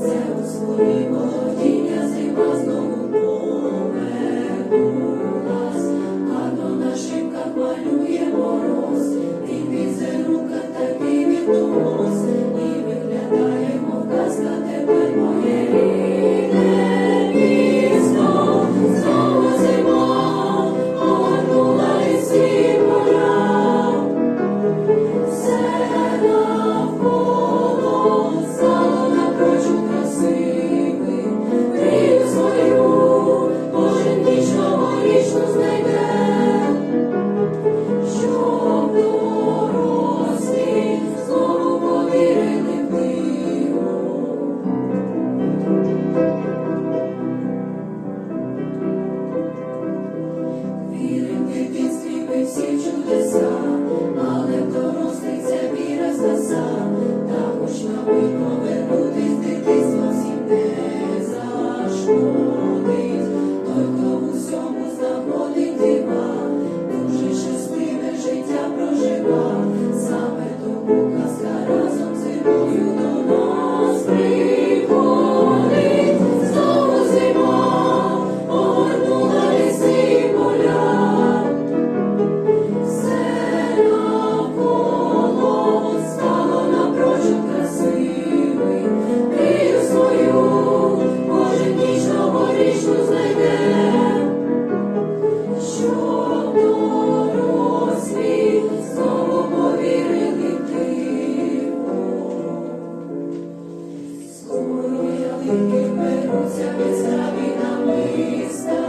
це у своїй володіння зима знову повернулась, this Ця після війна миста.